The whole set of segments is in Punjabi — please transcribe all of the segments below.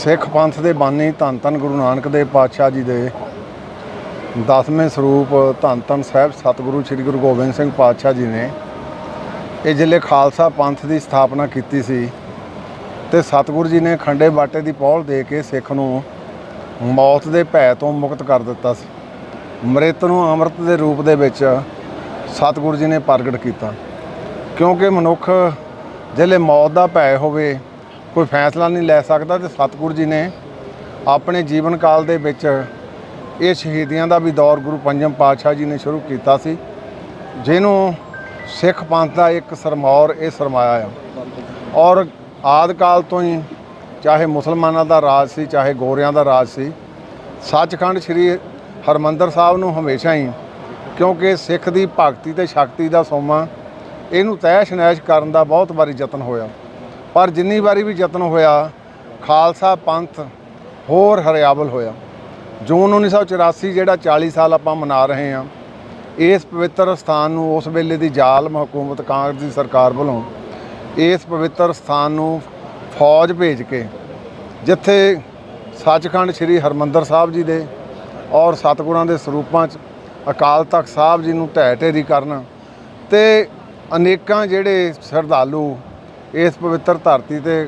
ਸਿੱਖ ਪੰਥ ਦੇ ਬਾਨੀ ਧੰਨ ਧੰਨ ਗੁਰੂ ਨਾਨਕ ਦੇਵ ਪਾਤਸ਼ਾਹ ਜੀ ਦੇ ਦਸਵੇਂ ਸਰੂਪ ਧੰਨ ਧੰਨ ਸਾਹਿਬ ਸਤਿਗੁਰੂ ਸ੍ਰੀ ਗੁਰੂ ਗੋਬਿੰਦ ਸਿੰਘ ਪਾਤਸ਼ਾਹ ਜੀ ਨੇ ਇਹ ਜ਼ਿਲ੍ਹੇ ਖਾਲਸਾ ਪੰਥ ਦੀ ਸਥਾਪਨਾ ਕੀਤੀ ਸੀ ਤੇ ਸਤਿਗੁਰੂ ਜੀ ਨੇ ਖੰਡੇ ਬਾਟੇ ਦੀ ਪੌਲ ਦੇ ਕੇ ਸਿੱਖ ਨੂੰ ਮੌਤ ਦੇ ਭੈ ਤੋਂ ਮੁਕਤ ਕਰ ਦਿੱਤਾ ਸੀ। ਮ੍ਰਿਤ ਨੂੰ ਅੰਮ੍ਰਿਤ ਦੇ ਰੂਪ ਦੇ ਵਿੱਚ ਸਤਿਗੁਰੂ ਜੀ ਨੇ ਪ੍ਰਗਟ ਕੀਤਾ। ਕਿਉਂਕਿ ਮਨੁੱਖ ਜਿਹੜੇ ਮੌਤ ਦਾ ਭੈ ਹੋਵੇ ਕੋਈ ਫੈਸਲਾ ਨਹੀਂ ਲੈ ਸਕਦਾ ਤੇ ਸਤਿਗੁਰੂ ਜੀ ਨੇ ਆਪਣੇ ਜੀਵਨ ਕਾਲ ਦੇ ਵਿੱਚ ਇਹ ਸ਼ਹੀਦੀਆਂ ਦਾ ਵੀ ਦੌਰ ਗੁਰੂ ਪੰਜਮ ਪਾਤਸ਼ਾਹ ਜੀ ਨੇ ਸ਼ੁਰੂ ਕੀਤਾ ਸੀ, ਜਿਹਨੂੰ ਸਿੱਖ ਪੰਥ ਦਾ ਇੱਕ ਸਰਮੌਰ ਇਹ ਸਰਮਾਇਆ ਆ। ਔਰ ਆਦ ਕਾਲ ਤੋਂ ਹੀ ਚਾਹੇ ਮੁਸਲਮਾਨਾਂ ਦਾ ਰਾਜ ਸੀ, ਚਾਹੇ ਗੋਰਿਆਂ ਦਾ ਰਾਜ ਸੀ, ਸੱਚਖੰਡ ਸ੍ਰੀ ਹਰਮੰਦਰ ਸਾਹਿਬ ਨੂੰ ਹਮੇਸ਼ਾ ਹੀ ਕਿਉਂਕਿ ਸਿੱਖ ਦੀ ਭਗਤੀ ਤੇ ਸ਼ਕਤੀ ਦਾ ਸੋਮਾ ਇਹਨੂੰ ਤੈਸ਼ ਨੈਸ਼ ਕਰਨ ਦਾ ਬਹੁਤ ਵਾਰੀ ਯਤਨ ਹੋਇਆ। ਪਰ ਜਿੰਨੀ ਵਾਰੀ ਵੀ ਯਤਨ ਹੋਇਆ, ਖਾਲਸਾ ਪੰਥ ਹੋਰ ਹਰਿਆਵਲ ਹੋਇਆ। ਜੂਨ 1984 ਜਿਹੜਾ 40 ਸਾਲ ਆਪਾਂ ਮਨਾ ਰਹੇ ਹਾਂ, ਇਸ ਪਵਿੱਤਰ ਸਥਾਨ ਨੂੰ, ਉਸ ਵੇਲੇ ਦੀ ਜ਼ਾਲਮ ਹਕੂਮਤ ਕਾਂਗਰਸ ਦੀ ਸਰਕਾਰ ਵੱਲੋਂ ਇਸ ਪਵਿੱਤਰ ਸਥਾਨ ਨੂੰ ਫੌਜ ਭੇਜ ਕੇ, ਜਿੱਥੇ ਸੱਚਖੰਡ ਸ੍ਰੀ ਹਰਮੰਦਰ ਸਾਹਿਬ ਜੀ ਦੇ ਔਰ ਸਤਿਗੁਰਾਂ ਦੇ ਸਰੂਪਾਂ 'ਚ ਅਕਾਲ ਤਖਤ ਸਾਹਿਬ ਜੀ ਨੂੰ ਢਹਿ ਢੇਰੀ ਕਰਨ ਤੇ ਅਨੇਕਾਂ ਜਿਹੜੇ ਸ਼ਰਧਾਲੂ ਇਸ ਪਵਿੱਤਰ ਧਰਤੀ ਤੇ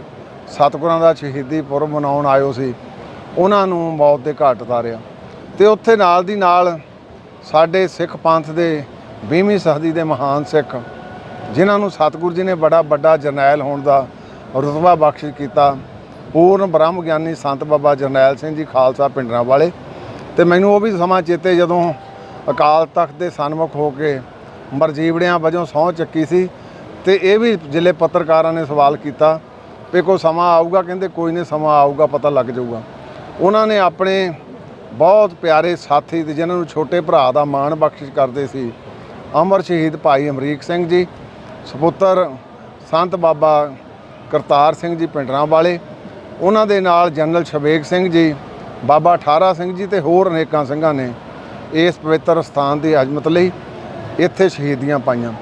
ਸਤਿਗੁਰਾਂ ਦਾ ਸ਼ਹੀਦੀ ਪੁਰਬ ਮਨਾਉਣ ਆਇਓ ਸੀ, ਉਹਨਾਂ ਨੂੰ ਮੌਤ ਦੇ ਘਾਟ ਉਤਾਰਿਆ। ਤੇ ਉੱਥੇ ਨਾਲ ਦੀ ਨਾਲ ਸਾਡੇ ਸਿੱਖ ਪੰਥ ਦੇ 20ਵੀਂ ਸਦੀ ਦੇ ਮਹਾਨ ਸਿੱਖ, ਜਿਨ੍ਹਾਂ ਨੂੰ ਸਤਿਗੁਰੂ ਜੀ ਨੇ ਬੜਾ ਵੱਡਾ ਜਰਨੈਲ ਹੋਣ ਦਾ ਰੁਤਬਾ ਬਖਸ਼ਿਸ਼ ਕੀਤਾ, ਪੂਰਨ ਬ੍ਰਹਮ ਗਿਆਨੀ ਸੰਤ ਬਾਬਾ ਜਰਨੈਲ ਸਿੰਘ ਜੀ ਖਾਲਸਾ ਪਿੰਡਰਾਂ ਵਾਲੇ, ਤੇ ਮੈਨੂੰ ਉਹ ਵੀ ਸਮਾਂ ਚੇਤੇ ਜਦੋਂ ਅਕਾਲ ਤਖਤ ਦੇ ਸਨਮੁਖ ਹੋ ਕੇ ਮਰਜੀਵੜਿਆਂ ਵਜੋਂ ਸਹੁੰ ਚੱਕੀ ਸੀ ਤੇ ਇਹ ਵੀ ਜ਼ਿਲ੍ਹੇ ਪੱਤਰਕਾਰਾਂ ਨੇ ਸਵਾਲ ਕੀਤਾ ਵੀ ਕੋਈ ਸਮਾਂ ਆਊਗਾ, ਕਹਿੰਦੇ ਕੋਈ ਨਹੀਂ ਸਮਾਂ ਆਊਗਾ, ਪਤਾ ਲੱਗ ਜਾਊਗਾ। ਉਹਨਾਂ ਨੇ ਆਪਣੇ ਬਹੁਤ ਪਿਆਰੇ ਸਾਥੀ ਤੇ ਜਿਨ੍ਹਾਂ ਨੂੰ ਛੋਟੇ ਭਰਾ ਦਾ ਮਾਣ ਬਖਸ਼ਿਸ਼ ਕਰਦੇ ਸੀ, ਅਮਰ ਸ਼ਹੀਦ ਭਾਈ ਅਮਰੀਕ ਸਿੰਘ ਜੀ, ਸਪੁੱਤਰ ਸੰਤ ਬਾਬਾ ਕਰਤਾਰ ਸਿੰਘ ਜੀ ਪਿੰਡਰਾਂ ਵਾਲੇ, ਉਹਨਾਂ ਦੇ ਨਾਲ ਜਨਰਲ ਸ਼ਬੇਗ ਸਿੰਘ ਜੀ, ਬਾਬਾ ਠਾਰਾ ਸਿੰਘ ਜੀ ਤੇ ਹੋਰ ਅਨੇਕਾਂ ਸਿੰਘਾਂ ਨੇ ਇਸ ਪਵਿੱਤਰ ਸਥਾਨ ਦੀ ਅਜ਼ਮਤ ਲਈ ਇੱਥੇ ਸ਼ਹੀਦੀਆਂ ਪਾਈਆਂ।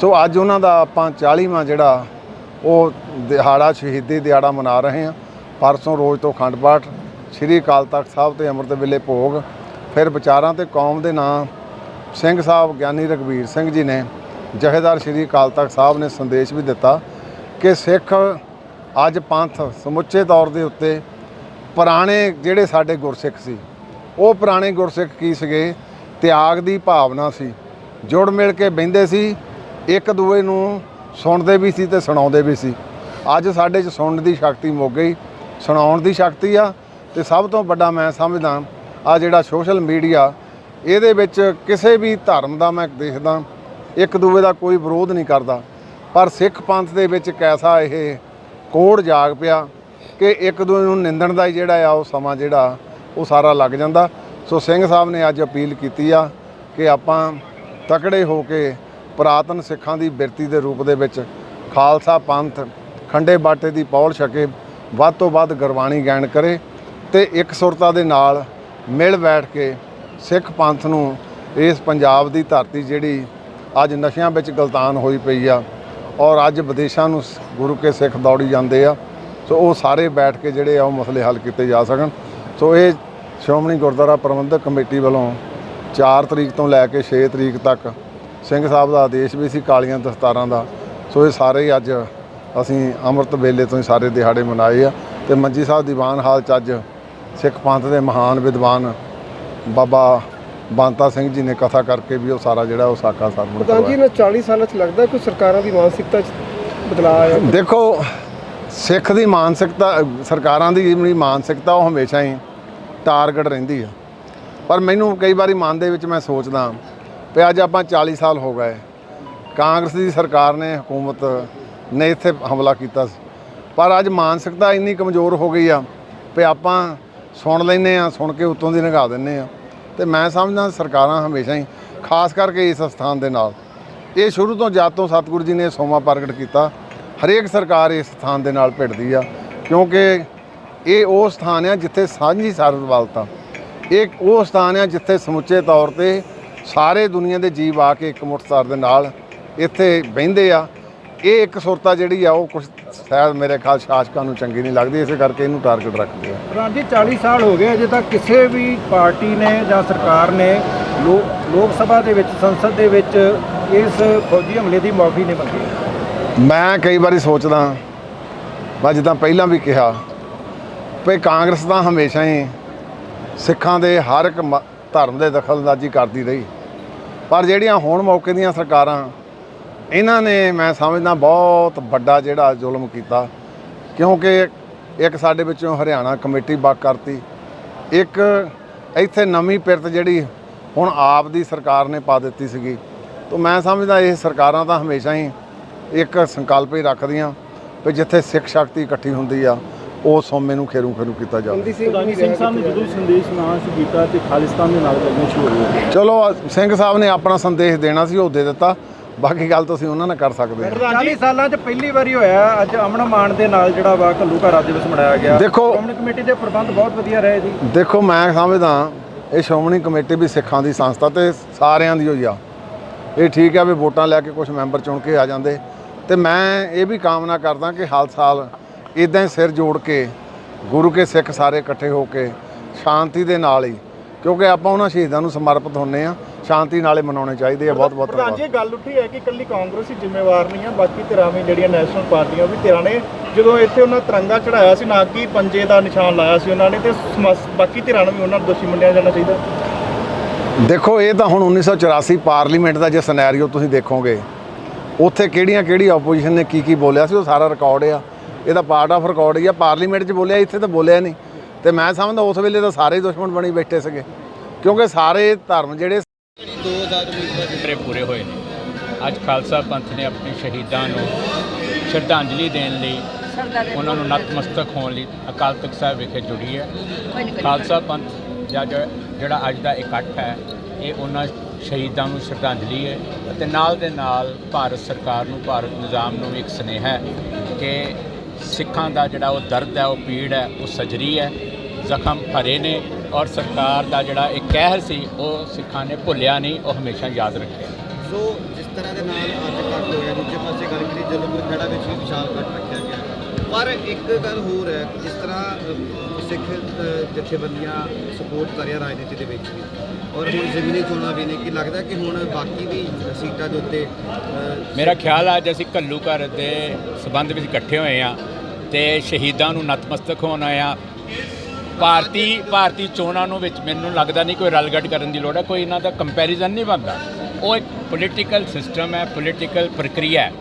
ਸੋ ਅੱਜ ਉਹਨਾਂ ਦਾ ਆਪਾਂ 40ਵਾਂ ਜਿਹੜਾ ਉਹ ਦਿਹਾੜਾ ਸ਼ਹੀਦੀ ਦਿਹਾੜਾ ਮਨਾ ਰਹੇ ਹਾਂ। ਪਰਸੋਂ ਰੋਜ਼ ਤੋਂ ਅਖੰਡ ਪਾਠ, ਸ੍ਰੀ ਅਕਾਲ ਤਖਤ ਸਾਹਿਬ ਤੇ ਅੰਮ੍ਰਿਤ ਵੇਲੇ ਭੋਗ, ਫਿਰ ਵਿਚਾਰਾਂ ਤੇ ਕੌਮ ਦੇ ਨਾਂ ਸਿੰਘ ਸਾਹਿਬ ਗਿਆਨੀ ਰਘਵੀਰ ਸਿੰਘ ਜੀ ਨੇ ਜਹੇਦਾਰ ਸ੍ਰੀ ਅਕਾਲ ਤਖਤ ਸਾਹਿਬ ਨੇ ਸੰਦੇਸ਼ ਵੀ ਦਿੱਤਾ ਕਿ ਸਿੱਖ ਅੱਜ ਪੰਥ ਸਮੁੱਚੇ ਤੌਰ ਦੇ ਉੱਤੇ ਪੁਰਾਣੇ ਜਿਹੜੇ ਸਾਡੇ ਗੁਰਸਿੱਖ ਸੀ, ਉਹ ਪੁਰਾਣੇ ਗੁਰਸਿੱਖ ਕੀ ਸੀਗੇ? ਤਿਆਗ ਦੀ ਭਾਵਨਾ ਸੀ। ਜੁੜ ਮਿਲ ਕੇ ਬਹਿੰਦੇ ਸੀ ਇੱਕ ਦੂਏ ਨੂੰ ਸੁਣਦੇ ਵੀ ਸੀ ਤੇ ਸੁਣਾਉਂਦੇ ਵੀ ਸੀ। ਅੱਜ ਸਾਡੇ 'ਚ ਸੁਣਨ ਦੀ ਸ਼ਕਤੀ ਮੁੱਕ ਗਈ। ਸੁਣਾਉਣ ਦੀ ਸ਼ਕਤੀ ਆ ਤੇ ਸਭ ਤੋਂ ਵੱਡਾ ਮੈਂ ਸਮਝਦਾ ਆ ਜਿਹੜਾ ਸੋਸ਼ਲ ਮੀਡੀਆ, ਇਹਦੇ ਵਿੱਚ ਕਿਸੇ ਵੀ ਧਰਮ ਦਾ ਮੈਂ ਦੇਖਦਾ, ਇੱਕ ਦੂਏ ਦਾ ਕੋਈ ਵਿਰੋਧ ਨਹੀਂ ਕਰਦਾ। ਪਰ ਸਿੱਖ ਪੰਥ ਦੇ ਵਿੱਚ ਕੈਸਾ ਇਹ ਕੋੜ ਜਾਗ ਪਿਆ ਕਿ ਇੱਕ ਦੂਜੇ ਨੂੰ ਨਿੰਦਣ ਦਾ ਹੀ ਜਿਹੜਾ ਆ, ਉਹ ਸਮਾਂ ਜਿਹੜਾ, ਉਹ ਸਾਰਾ ਲੱਗ ਜਾਂਦਾ। ਸੋ ਸਿੰਘ ਸਾਹਿਬ ਨੇ ਅੱਜ ਅਪੀਲ ਕੀਤੀ ਆ ਕਿ ਆਪਾਂ ਤਕੜੇ ਹੋ ਕੇ ਪੁਰਾਤਨ ਸਿੱਖਾਂ ਦੀ ਬਿਰਤੀ ਦੇ ਰੂਪ ਦੇ ਵਿੱਚ ਖਾਲਸਾ ਪੰਥ ਖੰਡੇ ਬਾਟੇ ਦੀ ਪੌਲ ਛਕੇ ਵੱਧ ਤੋਂ ਵੱਧ ਗੁਰਬਾਣੀ ਗਾਇਨ ਕਰੇ ਤੇ ਇੱਕ ਸੁਰਤਾ ਦੇ ਨਾਲ ਮਿਲ ਬੈਠ ਕੇ ਸਿੱਖ ਪੰਥ ਨੂੰ ਇਸ ਪੰਜਾਬ ਦੀ ਧਰਤੀ ਜਿਹੜੀ ਅੱਜ ਨਸ਼ਿਆਂ ਵਿੱਚ ਗਲਤਾਨ ਹੋਈ ਪਈ ਆ ਔਰ ਅੱਜ ਵਿਦੇਸ਼ਾਂ ਨੂੰ ਗੁਰੂ ਕੇ ਸਿੱਖ ਦੌੜੀ ਜਾਂਦੇ ਆ, ਸੋ ਉਹ ਸਾਰੇ ਬੈਠ ਕੇ ਜਿਹੜੇ ਆ ਉਹ ਮਸਲੇ ਹੱਲ ਕੀਤੇ ਜਾ ਸਕਣ। ਸੋ ਇਹ ਸ਼੍ਰੋਮਣੀ ਗੁਰਦੁਆਰਾ ਪ੍ਰਬੰਧਕ ਕਮੇਟੀ ਵੱਲੋਂ 4 ਤਰੀਕ ਤੋਂ ਲੈ ਕੇ 6 ਤਰੀਕ ਤੱਕ ਸਿੰਘ ਸਾਹਿਬ ਦਾ ਆਦੇਸ਼ ਵੀ ਸੀ ਕਾਲੀਆਂ ਦਸਤਾਰਾਂ ਦਾ। ਸੋ ਇਹ ਸਾਰੇ ਹੀ ਅੱਜ ਅਸੀਂ ਅੰਮ੍ਰਿਤ ਵੇਲੇ ਤੋਂ ਹੀ ਸਾਰੇ ਦਿਹਾੜੇ ਮਨਾਏ ਆ ਤੇ ਮੰਜੀ ਸਾਹਿਬ ਦੀਵਾਨ ਹਾਲ ਚ ਅੱਜ ਸਿੱਖ ਪੰਥ ਦੇ ਮਹਾਨ ਵਿਦਵਾਨ ਬਾਬਾ ਬਾਂਤਾ ਸਿੰਘ ਜੀ ਨੇ ਕਥਾ ਕਰਕੇ ਵੀ ਉਹ ਸਾਰਾ ਜਿਹੜਾ ਉਹ ਸਾਕਾ ਸਰਮਣ ਪ੍ਰਧਾਨ ਜੀ ਕਰਵਾਇਆ ਇਹਨਾਂ 40 ਸਾਲਾਂ ਚ ਲੱਗਦਾ ਕੋਈ ਸਰਕਾਰਾਂ ਦੀ ਮਾਨਸਿਕਤਾ ਚ ਬਦਲਾਅ ਆਇਆ ਦੇਖੋ ਸਿੱਖ ਦੀ ਮਾਨਸਿਕਤਾ ਸਰਕਾਰਾਂ ਦੀ ਜਿਹੜੀ ਮਾਨਸਿਕਤਾ ਉਹ ਹਮੇਸ਼ਾ ਹੀ ਟਾਰਗੇਟ ਰਹਿੰਦੀ ਆ। ਪਰ ਮੈਨੂੰ ਕਈ ਵਾਰੀ ਮਨ ਦੇ ਵਿੱਚ ਮੈਂ ਸੋਚਦਾ ਵੀ ਅੱਜ ਆਪਾਂ 40 ਸਾਲ ਹੋ ਗਏ। ਕਾਂਗਰਸ ਦੀ ਸਰਕਾਰ ਨੇ ਹਕੂਮਤ ਨੇ ਇੱਥੇ ਹਮਲਾ ਕੀਤਾ ਸੀ। ਪਰ ਅੱਜ ਮਾਨਸਿਕਤਾ ਇੰਨੀ ਕਮਜ਼ੋਰ ਹੋ ਗਈ ਆ ਵੀ ਆਪਾਂ ਸੁਣ ਲੈਨੇ ਆ ਸੁਣ ਕੇ ਉੱਤੋਂ ਦੀ ਨਿਗਾਹ ਦਿੰਨੇ ਆ ਤੇ ਮੈਂ ਸਮਝਦਾ ਸਰਕਾਰਾਂ ਹਮੇਸ਼ਾ ਹੀ, ਖਾਸ ਕਰਕੇ ਇਸ ਸਥਾਨ ਦੇ ਨਾਲ। ਇਹ ਸ਼ੁਰੂ ਤੋਂ ਜਦ ਤੋਂ ਸਤਿਗੁਰੂ ਜੀ ਨੇ ਸੋਮਾ ਪ੍ਰਗਟ ਕੀਤਾ, ਹਰੇਕ ਸਰਕਾਰ ਇਸ ਸਥਾਨ ਦੇ ਨਾਲ ਭਿੜਦੀ ਆ। ਕਿਉਂਕਿ ਇਹ ਉਹ ਸਥਾਨ ਆ ਜਿੱਥੇ ਸਾਂਝੀ ਸਰਬਵਾਲਤਾ ਇਹ ਉਹ ਸਥਾਨ ਆ ਜਿੱਥੇ ਸਮੁੱਚੇ ਤੌਰ ਤੇ ਸਾਰੇ ਦੁਨੀਆ ਦੇ ਜੀਵ ਆ ਕੇ ਇੱਕ ਮੁੱਠ ਸਰ ਦੇ ਨਾਲ ਇੱਥੇ ਬਹਿੰਦੇ ਆ। ਇਹ ਇੱਕ ਸੁਰਤਾ ਜਿਹੜੀ ਆ ਉਹ ਕੁਝ ਸ਼ਾਇਦ ਮੇਰੇ ਖਿਆਲ ਸ਼ਾਸਕਾਂ ਨੂੰ ਚੰਗੀ ਨਹੀਂ ਲੱਗਦੀ ਇਸੇ ਕਰਕੇ ਇਹਨੂੰ ਟਾਰਗੇਟ ਰੱਖਦੇ ਆ। ਪ੍ਰਧਾਨ ਜੀ 40 ਸਾਲ ਹੋ ਗਏ ਅਜੇ ਤੱਕ ਕਿਸੇ ਵੀ ਪਾਰਟੀ ਨੇ ਜਾਂ ਸਰਕਾਰ ਨੇ ਲੋਕ ਸਭਾ ਦੇ ਵਿੱਚ ਸੰਸਦ ਦੇ ਵਿੱਚ ਇਸ ਫੌਜੀ ਹਮਲੇ ਦੀ ਮਾਫੀ ਨਹੀਂ ਮੰਗੀ। ਮੈਂ ਕਈ ਵਾਰੀ ਸੋਚਦਾ ਮੈਂ ਜਿੱਦਾਂ ਪਹਿਲਾਂ ਵੀ ਕਿਹਾ ਵੀ ਕਾਂਗਰਸ ਤਾਂ ਹਮੇਸ਼ਾ ਹੀ ਸਿੱਖਾਂ ਦੇ ਹਰ ਇੱਕ ਧਰਮ ਦੇ ਦਖਲਅੰਦਾਜ਼ੀ ਕਰਦੀ ਰਹੀ। ਪਰ ਜਿਹੜੀਆਂ ਹੁਣ ਮੌਕੇ ਦੀਆਂ ਸਰਕਾਰਾਂ, ਇਹਨਾਂ ਨੇ ਮੈਂ ਸਮਝਦਾ ਬਹੁਤ ਵੱਡਾ ਜਿਹੜਾ ਜ਼ੁਲਮ ਕੀਤਾ। ਕਿਉਂਕਿ ਇੱਕ ਸਾਡੇ ਵਿੱਚੋਂ ਹਰਿਆਣਾ ਕਮੇਟੀ ਬਕ ਕਰਤੀ। ਇੱਕ ਇੱਥੇ ਨਵੀਂ ਪਿਰਤ ਜਿਹੜੀ ਹੁਣ ਆਪ ਦੀ ਸਰਕਾਰ ਨੇ ਪਾ ਦਿੱਤੀ ਸੀਗੀ। ਤਾਂ ਮੈਂ ਸਮਝਦਾ ਇਹ ਸਰਕਾਰਾਂ ਤਾਂ ਹਮੇਸ਼ਾ ਹੀ ਇੱਕ ਸੰਕਲਪ ਹੀ ਰੱਖਦੀਆਂ ਵੀ ਜਿੱਥੇ ਸਿੱਖ ਸ਼ਕਤੀ ਇਕੱਠੀ ਹੁੰਦੀ ਆ ਉਸ ਸੋਮੇ ਨੂੰ ਖੇਰੂ ਖੇਰੂ ਕੀਤਾ ਜਾਵੇ। ਪ੍ਰਧਾਨੀ ਸਿੰਘ ਸਾਹਿਬ ਨੇ ਜਦੋਂ ਸੰਦੇਸ਼ ਨਾਸ਼ ਕੀਤਾ ਤੇ ਖਾਲਿਸਤਾਨ ਦੇ ਨਾਲ ਲੱਗਣਾ ਸ਼ੁਰੂ ਹੋ ਗਿਆ। ਚਲੋ ਸਿੰਘ ਸਾਹਿਬ ਨੇ ਆਪਣਾ ਸੰਦੇਸ਼ ਦੇਣਾ ਸੀ ਉਹ ਦੇ ਦਿੱਤਾ। ਬਾਕੀ ਗੱਲ ਤੁਸੀਂ ਉਹਨਾਂ ਨਾਲ ਕਰ ਸਕਦੇ ਹੋ। 40 ਸਾਲਾਂ 'ਚ ਪਹਿਲੀ ਵਾਰੀ ਹੋਇਆ ਅੱਜ ਅਮਨ ਮਾਨ ਦੇ ਨਾਲ ਜਿਹੜਾ ਵਾ ਘੱਲੂਘਾਰਾ ਦਿਵਸ ਮਨਾਇਆ ਗਿਆ। ਦੇਖੋ- ਸ਼੍ਰੋਮਣੀ ਕਮੇਟੀ ਦੇ ਪ੍ਰਬੰਧ ਬਹੁਤ ਵਧੀਆ ਰਹੇ ਜੀ। ਦੇਖੋ ਮੈਂ ਸਮਝਦਾ ਇਹ ਸ਼੍ਰੋਮਣੀ ਕਮੇਟੀ ਵੀ ਸਿੱਖਾਂ ਦੀ ਸੰਸਥਾ ਤੇ ਸਾਰਿਆਂ ਦੀ ਹੋਈ ਆ। ਇਹ ਠੀਕ ਆ ਵੀ ਵੋਟਾਂ ਲੈ ਕੇ ਕੁਝ ਮੈਂਬਰ ਚੁਣ ਕੇ ਆ ਜਾਂਦੇ। ਤੇ ਮੈਂ ਇਹ ਵੀ ਕਾਮਨਾ ਕਰਦਾ ਕਿ ਹਾਲ ਸਾਲ ਇਦਾਂ ਹੀ ਸਿਰ ਜੋੜ ਕੇ ਗੁਰੂ ਕੇ ਸਿੱਖ ਸਾਰੇ ਇਕੱਠੇ ਹੋ ਕੇ ਸ਼ਾਂਤੀ ਦੇ ਨਾਲ ਹੀ ਕਿਉਂਕਿ ਆਪਾਂ ਉਹਨਾਂ ਸ਼ਹੀਦਾਂ ਨੂੰ ਸਮਰਪਿਤ ਹੁੰਨੇ ਆ ਸ਼ਾਂਤੀ ਨਾਲੇ ਮਨਾਉਣੇ ਚਾਹੀਦੇ ਆ ਬਹੁਤ ਬਹੁਤ ਧੰਨਵਾਦ। ਜੀ ਗੱਲ ਉੱਠੀ ਹੈ ਕਿ ਇਕੱਲੀ ਕਾਂਗਰਸ ਹੀ ਜ਼ਿੰਮੇਵਾਰ ਨਹੀਂ ਹੈ ਬਾਕੀ ਧਿਰਾਂ ਵੀ ਜਿਹੜੀਆਂ ਨੈਸ਼ਨਲ ਪਾਰਟੀਆਂ ਵੀ ਧਿਰਾਂ ਨੇ। ਜਦੋਂ ਇੱਥੇ ਉਹਨਾਂ ਤਿਰੰਗਾ ਚੜਾਇਆ ਸੀ ਨਾ ਕਿ ਪੰਜੇ ਦਾ ਨਿਸ਼ਾਨ ਲਾਇਆ ਸੀ ਉਹਨਾਂ ਨੇ ਤੇ ਬਾਕੀ ਧਿਰਾਂ ਨੂੰ ਵੀ ਉਹਨਾਂ ਨੂੰ ਦੋਸ਼ੀ ਮੰਨਿਆ ਜਾਣਾ ਚਾਹੀਦਾ। ਦੇਖੋ ਇਹ ਤਾਂ ਹੁਣ 1984 ਪਾਰਲੀਮੈਂਟ ਦਾ ਜੇ ਸਿਨੈਰੀਓ ਤੁਸੀਂ ਦੇਖੋਗੇ ਉੱਥੇ ਕਿਹੜੀਆਂ ਕਿਹੜੀ ਆਪੋਜੀਸ਼ਨ ਨੇ ਕੀ ਕੀ ਬੋਲਿਆ ਸੀ ਉਹ ਸਾਰਾ ਰਿਕਾਰਡ ਆ। ਇਹ ਤਾਂ ਪਾਰਟ ਆਫ ਰਿਕਾਰਡ ਹੀ ਆ। ਪਾਰਲੀਮੈਂਟ 'ਚ ਬੋਲਿਆ ਇੱਥੇ ਤਾਂ ਬੋਲਿਆ ਨਹੀਂ। ਤੇ ਮੈਂ ਸਮਝਦਾ ਉਸ ਵੇਲੇ ਤਾਂ ਸਾਰੇ ਦੁਸ਼ਮਣ ਬਣੀ ਬੈਠੇ ਸੀਗੇ। ਕਿਉਂਕਿ ਸਾਰੇ ਧਰਮ ਜਿਹੜੇ ਪੂਰੇ ਪੂਰੇ ਹੋਏ ਨੇ। ਅੱਜ ਖਾਲਸਾ ਪੰਥ ਨੇ ਆਪਣੇ ਸ਼ਹੀਦਾਂ ਨੂੰ ਸ਼ਰਧਾਂਜਲੀ ਦੇਣ ਲਈ ਉਹਨਾਂ ਨੂੰ ਨਤਮਸਤਕ ਹੋਣ ਲਈ ਅਕਾਲ ਤਖਤ ਸਾਹਿਬ ਵਿਖੇ ਜੁੜੀ ਹੈ। ਖਾਲਸਾ ਪੰਥ ਜਾਂ ਜੋ- ਜਿਹੜਾ ਅੱਜ ਦਾ ਇਕੱਠ ਹੈ ਇਹ ਉਹਨਾਂ ਸ਼ਹੀਦਾਂ ਨੂੰ ਸ਼ਰਧਾਂਜਲੀ ਹੈ ਅਤੇ ਨਾਲ ਦੇ ਨਾਲ ਭਾਰਤ ਸਰਕਾਰ ਨੂੰ ਭਾਰਤ ਨਿਜ਼ਾਮ ਨੂੰ ਵੀ ਇੱਕ ਸੁਨੇਹਾ ਹੈ ਕਿ ਸਿੱਖਾਂ ਦਾ ਜਿਹੜਾ ਉਹ ਦਰਦ ਹੈ, ਉਹ ਪੀੜ ਹੈ, ਉਹ ਸਜਰੀ ਹੈ, ਜ਼ਖਮ ਭਰੇ ਨੇ ਔਰ ਸਰਕਾਰ ਦਾ ਜਿਹੜਾ ਇਹ ਕਹਿਰ ਸੀ, ਉਹ ਸਿੱਖਾਂ ਨੇ ਭੁੱਲਿਆ ਨਹੀਂ, ਉਹ ਹਮੇਸ਼ਾ ਯਾਦ ਰੱਖਿਆ। ਸੋ ਜਿਸ ਤਰ੍ਹਾਂ ਦੇ ਨਾਲ ਅੱਜ ਕੱਟ ਹੋਇਆ, ਦੂਜੇ ਪਾਸੇ ਗੱਲ ਕਰੀ ਜਲੰਧਰ ਖੜਾ ਵਿੱਚ ਵੀ ਵਿਸ਼ਾਲ ਕੱਟ ਰੱਖਿਆ ਗਿਆ। ਪਰ ਇੱਕ ਗੱਲ ਹੋਰ ਹੈ ਕਿ ਜਿਸ ਤਰ੍ਹਾਂ ਸਿੱਖ ਜਥੇਬੰਦੀਆਂ ਸਪੋਰਟ ਕਰ ਰਿਹਾ ਰਾਜਨੀਤੀ ਦੇ ਵਿੱਚ ਵੀ। ਔਰ ਹੁਣ ਜ਼ਮੀਨੀ ਚੋਣਾਂ ਵੀ ਨੇ, ਕਿ ਲੱਗਦਾ ਕਿ ਹੁਣ ਬਾਕੀ ਵੀ ਸੀਟਾਂ ਦੇ ਉੱਤੇ ਮੇਰਾ ਖਿਆਲ ਆ ਅੱਜ ਅਸੀਂ ਘੱਲੂ ਘਰ ਦੇ ਸਬੰਧ ਵਿੱਚ ਇਕੱਠੇ ਹੋਏ ਆ ਤੇ ਸ਼ਹੀਦਾਂ ਨੂੰ ਨਤਮਸਤਕ ਹੋਣ ਆਏ ਆ। ਭਾਰਤੀ ਭਾਰਤੀ ਚੋਣਾਂ ਨੂੰ ਵਿੱਚ ਮੈਨੂੰ ਲੱਗਦਾ ਨਹੀਂ ਕੋਈ ਰਲਗੜ ਕਰਨ ਦੀ ਲੋੜ ਹੈ, ਕੋਈ ਇਹਨਾਂ ਦਾ ਕੰਪੈਰੀਜ਼ਨ ਨਹੀਂ ਬਣਦਾ। ਉਹ ਇੱਕ ਪੋਲੀਟੀਕਲ ਸਿਸਟਮ ਹੈ ਪੋਲੀਟੀਕਲ ਪ੍ਰਕਿਰਿਆ ਹੈ।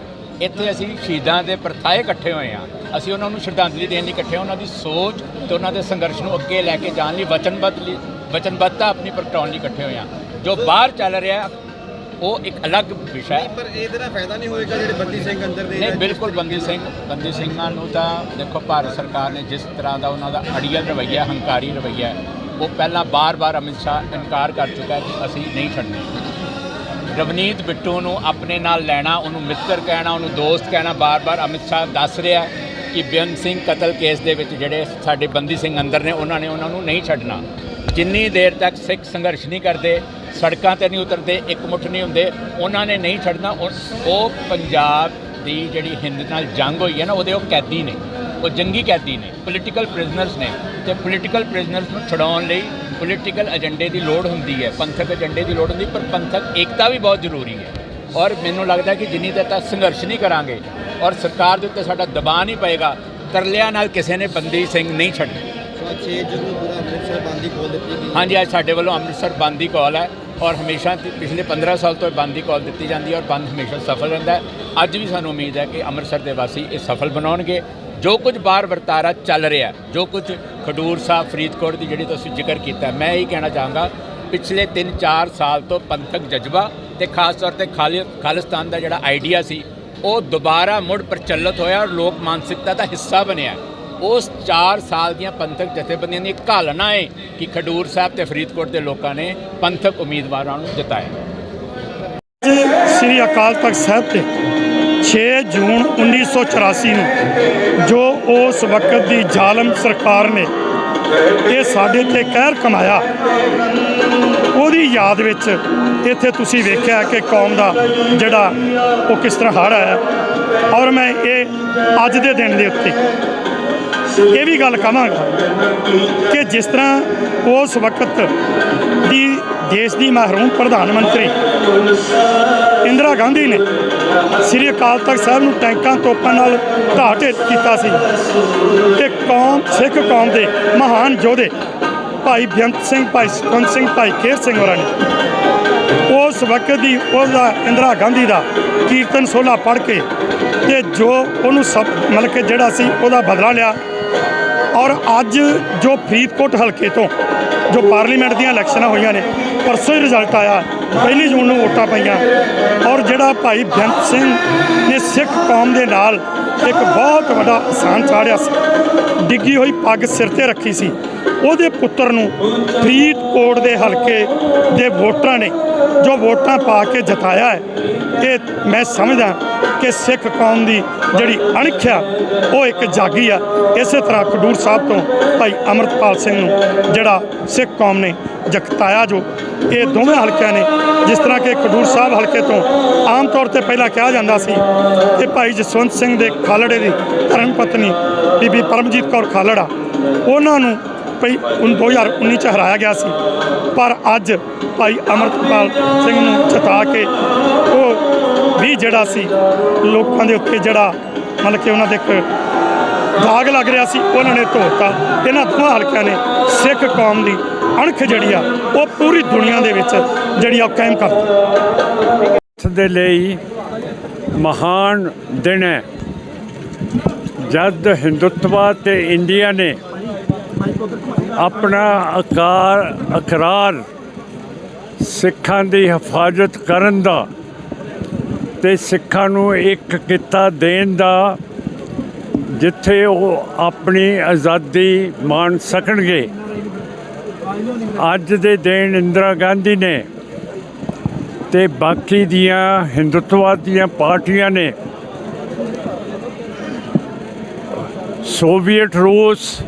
ਇੱਥੇ ਅਸੀਂ ਸ਼ਹੀਦਾਂ ਦੇ ਪ੍ਰਥਾਏ ਇਕੱਠੇ ਹੋਏ ਆ। ਅਸੀਂ ਉਹਨਾਂ ਨੂੰ ਸ਼ਰਧਾਂਜਲੀ ਦੇਣ ਲਈ ਇਕੱਠੇ ਉਹਨਾਂ ਦੀ ਸੋਚ ਤੇ ਉਹਨਾਂ ਦੇ ਸੰਘਰਸ਼ ਨੂੰ ਅੱਗੇ ਲੈ ਕੇ ਜਾਣ ਲਈ ਵਚਨਬੱਧ ਲਈ ਵਚਨਬੱਧਤਾ ਆਪਣੀ ਪ੍ਰਗਟਾਉਣ ਲਈ ਇਕੱਠੇ ਹੋਏ ਆ ਜੋ ਬਾਹਰ ਚੱਲ ਰਿਹਾ ਉਹ ਇੱਕ ਅਲੱਗ ਵਿਸ਼ਾ ਹੈ। ਪਰ ਇਹਦੇ ਨਾਲ ਫਾਇਦਾ ਨਹੀਂ ਹੋਏਗਾ ਜਿਹੜੇ ਬੰਦੀ ਸਿੰਘ ਅੰਦਰ ਨੇ ਨਹੀਂ ਬਿਲਕੁਲ ਬੰਦੀ ਸਿੰਘ ਬੰਦੀ ਸਿੰਘਾਂ ਨੂੰ ਤਾਂ ਦੇਖੋ ਭਾਰਤ ਸਰਕਾਰ ਨੇ ਜਿਸ ਤਰ੍ਹਾਂ ਦਾ ਉਹਨਾਂ ਦਾ ਅੜੀਅਲ ਰਵੱਈਆ ਹੰਕਾਰੀ ਰਵੱਈਆ ਉਹ ਪਹਿਲਾਂ ਬਾਰ-ਬਾਰ ਅਮਿਤ ਸ਼ਾਹ ਇਨਕਾਰ ਕਰ ਚੁੱਕਾ ਹੈ ਕਿ ਅਸੀਂ ਨਹੀਂ ਛੱਡਣੇ। ਰਵਨੀਤ ਬਿੱਟੂ ਨੂੰ ਆਪਣੇ ਨਾਲ ਲੈਣਾ ਉਹਨੂੰ ਮਿੱਤਰ ਕਹਿਣਾ ਉਹਨੂੰ ਦੋਸਤ ਕਹਿਣਾ ਬਾਰ-ਬਾਰ ਅਮਿਤ ਸ਼ਾਹ ਦੱਸ ਰਿਹਾ ਕਿ ਬੇਅੰਤ ਸਿੰਘ ਕਤਲ ਕੇਸ ਦੇ ਵਿੱਚ ਜਿਹੜੇ ਸਾਡੇ ਬੰਦੀ ਸਿੰਘ ਅੰਦਰ ਨੇ ਉਹਨਾਂ ਨੇ ਉਹਨਾਂ ਨੂੰ ਨਹੀਂ ਛੱਡਣਾ। ਜਿੰਨੀ ਦੇਰ ਤੱਕ ਸਿੱਖ ਸੰਘਰਸ਼ ਨਹੀਂ ਕਰਦੇ, ਸੜਕਾਂ ਤੇ ਨਹੀਂ ਉਤਰਦੇ ਇਕਮੁੱਠ ਨਹੀਂ ਹੁੰਦੇ, ਉਹਨਾਂ ਨੇ ਨਹੀਂ ਛੱਡਣਾ, ਉਹ ਉਹ ਪੰਜਾਬ ਦੀ ਜਿਹੜੀ ਹਿੰਦ ਨਾਲ ਜੰਗ ਹੋਈ ਹੈ ਨਾ, ਉਹਦੇ ਉਹ ਕੈਦੀ ਨੇ। ਉਹ ਜੰਗੀ ਕੈਦੀ ਨੇ ਪੋਲੀਟੀਕਲ ਪ੍ਰਿਜ਼ਨਰਸ ਨੇ। ਤੇ ਪੋਲੀਟੀਕਲ ਪ੍ਰਿਜ਼ਨਰਸ ਨੂੰ ਛਡਾਉਣ ਲਈ ਪੋਲੀਟੀਕਲ ਏਜੰਡੇ ਦੀ ਲੋੜ ਹੁੰਦੀ ਹੈ, ਪੰਥਕ ਏਜੰਡੇ ਦੀ ਲੋੜ ਹੁੰਦੀ, ਪਰ ਪੰਥਕ ਏਕਤਾ ਵੀ ਬਹੁਤ ਜ਼ਰੂਰੀ ਹੈ। ਔਰ ਮੈਨੂੰ ਲੱਗਦਾ ਕਿ ਜਿੰਨੀ ਦੇਰ ਤੱਕ ਸੰਘਰਸ਼ ਨਹੀਂ ਕਰਾਂਗੇ, ਔਰ ਸਰਕਾਰ ਦੇ ਉੱਤੇ ਸਾਡਾ ਦਬਾਅ ਨਹੀਂ ਪਏਗਾ, ਤਰਲਿਆਂ ਨਾਲ ਕਿਸੇ ਨੇ ਬੰਦੀ ਸਿੰਘ ਨਹੀਂ ਛੱਡਣੇ। 6 ਜੂਨ ਪੂਰਾ ਅੰਮ੍ਰਿਤਸਰ ਬੰਦੀ ਖੋਲ ਦਿੱਤੀ ਗਈ ਹਾਂਜੀ ਅੱਜ ਸਾਡੇ ਵੱਲੋਂ ਅੰਮ੍ਰਿਤਸਰ ਬੰਦ ਦੀ ਕਾਲ ਹੈ ਔਰ ਹਮੇਸ਼ਾ ਤੇ ਪਿਛਲੇ 15 ਸਾਲ ਤੋਂ ਇਹ ਬੰਦ ਦੀ ਕਾਲ ਦਿੱਤੀ ਜਾਂਦੀ ਹੈ ਔਰ ਬੰਦ ਹਮੇਸ਼ਾ ਸਫਲ ਰਹਿੰਦਾ ਹੈ। ਅੱਜ ਵੀ ਸਾਨੂੰ ਉਮੀਦ ਹੈ ਕਿ ਅੰਮ੍ਰਿਤਸਰ ਦੇ ਵਾਸੀ ਇਹ ਸਫਲ ਬਣਾਉਣਗੇ। ਜੋ ਕੁਝ ਬਾਹਰ ਵਰਤਾਰਾ ਚੱਲ ਰਿਹਾ ਹੈ, ਜੋ ਕੁਝ ਖਡੂਰ ਸਾਹਿਬ ਫਰੀਦਕੋਟ ਦੀ ਜਿਹੜੀ ਤੁਸੀਂ ਜ਼ਿਕਰ ਕੀਤਾ ਹੈ, ਮੈਂ ਇਹ ਕਹਿਣਾ ਚਾਹਾਂਗਾ ਪਿਛਲੇ 3-4 ਸਾਲ ਤੋਂ ਪੰਥਕ ਜਜ਼ਬਾ ਤੇ ਖਾਸ ਤੌਰ ਤੇ ਖਾਲੀ- ਖਾਲਿਸਤਾਨ ਦਾ ਜਿਹੜਾ ਆਈਡੀਆ ਸੀ ਉਹ ਦੁਬਾਰਾ ਮੁੜ ਪ੍ਰਚਲਿਤ ਹੋਇਆ ਔਰ ਲੋਕ ਮਾਨਸਿਕਤਾ ਦਾ ਹਿੱਸਾ ਬਣਿਆ ਉਸ 4 ਸਾਲ ਦੀਆਂ ਪੰਥਕ ਜਥੇਬੰਦੀਆਂ ਦੀ ਘਾਲਣਾ ਹੈ ਕਿ ਖਡੂਰ ਸਾਹਿਬ ਤੇ ਫਰੀਦਕੋਟ ਦੇ ਲੋਕਾਂ ਨੇ ਪੰਥਕ ਉਮੀਦਵਾਰਾਂ ਨੂੰ ਜਿਤਾਇਆ। ਅੱਜ ਸ੍ਰੀ ਅਕਾਲ ਤਖਤ ਸਾਹਿਬ ਤੇ 6 ਜੂਨ 1984 ਨੂੰ ਜੋ ਉਸ ਵਕਤ ਦੀ ਜ਼ਾਲਮ ਸਰਕਾਰ ਨੇ ਇਹ ਸਾਡੇ ਤੇ ਕਹਿਰ ਕਮਾਇਆ, ਉਹਦੀ ਯਾਦ ਵਿੱਚ ਇੱਥੇ ਤੁਸੀਂ ਵੇਖਿਆ ਕਿ ਕੌਮ ਦਾ ਜਿਹੜਾ ਉਹ ਕਿਸ ਤਰ੍ਹਾਂ ਹੜ੍ਹ ਆਇਆ। ਔਰ ਮੈਂ ਇਹ ਅੱਜ ਦੇ ਦਿਨ ਦੇ ਉੱਤੇ ਇਹ ਵੀ ਗੱਲ ਕਹਾਂਗਾ ਕਿ ਜਿਸ ਤਰ੍ਹਾਂ ਉਸ ਵਕਤ ਦੀ ਦੇਸ਼ ਦੀ ਮਹਿਰੂਮ ਪ੍ਰਧਾਨ ਮੰਤਰੀ ਇੰਦਰਾ ਗਾਂਧੀ ਨੇ ਸ੍ਰੀ ਅਕਾਲ ਤਖਤ ਸਾਹਿਬ ਨੂੰ ਟੈਂਕਾਂ ਤੋਪਾਂ ਨਾਲ ਢਾਹ ਢੇਰ ਕੀਤਾ ਸੀ ਤੇ ਕੌਮ, ਸਿੱਖ ਕੌਮ ਦੇ ਮਹਾਨ ਯੋਧੇ ਭਾਈ ਬੇਅੰਤ ਸਿੰਘ, ਭਾਈ ਸੁਖਵੰਤ ਸਿੰਘ, ਭਾਈ ਕੇਰ ਸਿੰਘ ਹੋਰਾਂ ਨੇ ਉਸ ਵਕਤ ਦੀ ਉਹਦਾ ਇੰਦਰਾ ਗਾਂਧੀ ਦਾ ਕੀਰਤਨ ਸੋਲਾ ਪੜ੍ਹ ਕੇ ਤੇ ਜੋ ਉਹਨੂੰ ਸਭ ਮਤਲਬ ਕਿ ਜਿਹੜਾ ਸੀ ਉਹਦਾ ਬਦਲਾ ਲਿਆ ਔਰ ਅੱਜ ਜੋ ਫਰੀਦਕੋਟ ਹਲਕੇ ਤੋਂ ਜੋ ਪਾਰਲੀਮੈਂਟ ਦੀਆਂ ਇਲੈਕਸ਼ਨਾਂ ਹੋਈਆਂ ਨੇ, ਪਰਸੋਂ ਹੀ ਰਿਜ਼ਲਟ ਆਇਆ। ਪਹਿਲੀ ਜੂਨ ਨੂੰ ਵੋਟਾਂ ਪਾਈਆਂ। ਔਰ ਜਿਹੜਾ ਭਾਈ ਬੇਅੰਤ ਸਿੰਘ ਨੇ ਸਿੱਖ ਕੌਮ ਦੇ ਨਾਲ ਇੱਕ ਬਹੁਤ ਵੱਡਾ ਆਸਾਨ ਚਾੜਿਆ ਸੀ। ਡਿੱਗੀ ਹੋਈ ਪੱਗ ਸਿਰ ਤੇ ਰੱਖੀ ਸੀ। ਉਹਦੇ ਪੁੱਤਰ ਨੂੰ ਫਰੀਦਕੋਟ ਦੇ ਹਲਕੇ ਦੇ ਵੋਟਰਾਂ ਨੇ ਜੋ ਵੋਟਾਂ ਪਾ ਕੇ ਜਿਤਾਇਆ ਹੈ, ਇਹ ਮੈਂ ਸਮਝਦਾ ਕਿ ਸਿੱਖ ਕੌਮ ਦੀ ਜਿਹੜੀ ਅਣਖ ਆ ਉਹ ਇੱਕ ਜਾਗੀ ਆ। ਇਸੇ ਤਰ੍ਹਾਂ ਖਡੂਰ ਸਾਹਿਬ ਤੋਂ ਭਾਈ ਅਮਰਤਪਾਲ ਸਿੰਘ ਨੂੰ ਜਿਹੜਾ ਸਿੱਖ ਕੌਮ ਨੇ ਜਗਤਾਇਆ ਜੋ, ਇਹ ਦੋਵੇਂ ਹਲਕਿਆਂ ਨੇ ਜਿਸ ਤਰ੍ਹਾਂ ਕਿ ਖਡੂਰ ਸਾਹਿਬ ਹਲਕੇ ਤੋਂ ਆਮ ਤੌਰ ਤੇ ਪਹਿਲਾਂ ਕਿਹਾ ਜਾਂਦਾ ਸੀ ਕਿ ਭਾਈ ਜਸਵੰਤ ਸਿੰਘ ਦੇ ਖਾਲੜੇ ਦੀ ਧਰਮ ਪਤਨੀ ਬੀਬੀ ਪਰਮਜੀਤ ਕੌਰ ਖਾਲੜਾ, ਉਹਨਾਂ ਨੂੰ ਭਈ ਉਨ 2019 ਚ ਹਰਾਇਆ ਗਿਆ ਸੀ। ਪਰ ਅੱਜ ਭਾਈ ਅਮਰਤਪਾਲ ਸਿੰਘ ਨੂੰ ਚਤਾ ਕੇ ਉਹ ਵੀ ਜਿਹੜਾ ਸੀ, ਲੋਕਾਂ ਦੇ ਉੱਤੇ ਜਿਹੜਾ ਮਤਲਬ ਕਿ ਉਹਨਾਂ ਦੇ ਇੱਕ ਦਾਗ ਲੱਗ ਰਿਹਾ ਸੀ, ਉਹਨਾਂ ਨੇ ਧੋਤਾ। ਇਹਨਾਂ ਦੋਹਾਂ ਹਲਕਿਆਂ ਨੇ ਸਿੱਖ ਕੌਮ ਦੀ ਅਣਖ ਜਿਹੜੀ ਆ ਉਹ ਪੂਰੀ ਦੁਨੀਆ ਦੇ ਵਿੱਚ ਜਿਹੜੀ ਆ ਉਹ ਕਾਇਮ ਕਰਤੀ ਦੇ ਲਈ ਮਹਾਨ ਦਿਨ ਹੈ। ਜਦ ਹਿੰਦੁੱਤਵਾ ਤੇ ਇੰਡੀਆ ਨੇ ਆਪਣਾ ਆਕਾਰ ਅਕਰਾਰ ਸਿੱਖਾਂ ਦੀ ਹਿਫਾਜ਼ਤ ਕਰਨ ਦਾ ਤੇ ਸਿੱਖਾਂ ਨੂੰ ਇੱਕ ਕਿੱਤਾ ਦੇਣ ਦਾ, ਜਿੱਥੇ ਉਹ ਆਪਣੀ ਆਜ਼ਾਦੀ ਮਾਣ ਸਕਣਗੇ। ਅੱਜ ਦੇ ਦਿਨ ਇੰਦਰਾ ਗਾਂਧੀ ਨੇ ਤੇ ਬਾਕੀ ਦੀਆਂ ਹਿੰਦੁੱਤਵਾਦ ਦੀਆਂ ਪਾਰਟੀਆਂ ਨੇ, ਸੋਵੀਅਤ ਰੂਸ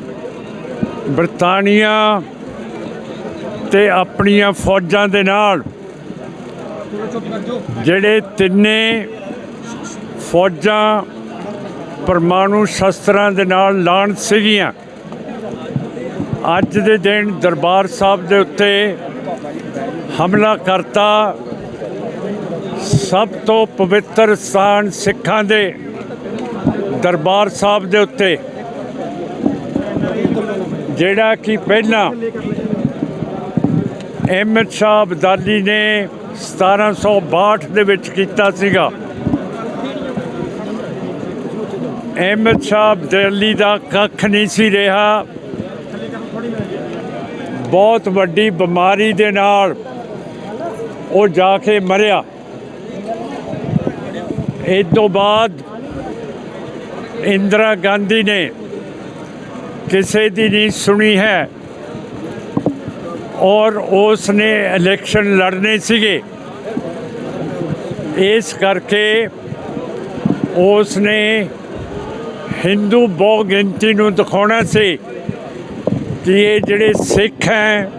ਬ੍ਰਿਟਾਨੀਆ ਤੇ ਆਪਣੀਆਂ ਫੌਜਾਂ ਦੇ ਨਾਲ ਜਿਹੜੇ ਤਿੰਨੇ ਫੌਜਾਂ ਪਰਮਾਣੂ ਸ਼ਸਤਰਾਂ ਦੇ ਨਾਲ ਲਾਣ ਸੀਗੀਆਂ। ਅੱਜ ਦੇ ਦਿਨ ਦਰਬਾਰ ਸਾਹਿਬ ਦੇ ਉੱਤੇ ਹਮਲਾ ਕਰਤਾ। ਸਭ ਤੋਂ ਪਵਿੱਤਰ ਸਥਾਨ ਸਿੱਖਾਂ ਦੇ ਦਰਬਾਰ ਸਾਹਿਬ ਦੇ ਉੱਤੇ, ਜਿਹੜਾ ਕਿ ਪਹਿਲਾਂ ਅਹਿਮਦ ਸ਼ਾਹ ਅਬਦਾਲੀ ਨੇ 1762 ਦੇ ਵਿੱਚ ਕੀਤਾ ਸੀਗਾ। ਅਹਿਮਦ ਸ਼ਾਹ ਅਬਦਾਲੀ ਦਾ ਕੱਖ ਨਹੀਂ ਸੀ ਰਿਹਾ। ਬਹੁਤ ਵੱਡੀ ਬਿਮਾਰੀ ਦੇ ਨਾਲ ਉਹ ਜਾ ਕੇ ਮਰਿਆ। ਇਸ ਤੋਂ ਬਾਅਦ ਇੰਦਰਾ ਗਾਂਧੀ ਨੇ ਕਿਸੇ ਦੀ ਨਹੀਂ ਸੁਣੀ ਹੈ ਔਰ ਉਸ ਨੇ ਇਲੈਕਸ਼ਨ ਲੜਨੇ ਸੀਗੇ। ਇਸ ਕਰਕੇ ਉਸ ਨੇ ਹਿੰਦੂ ਬਹੁ ਗਿਣਤੀ ਨੂੰ ਦਿਖਾਉਣਾ ਸੀ। ਕਿ ਇਹ ਜਿਹੜੇ ਸਿੱਖ ਹੈ,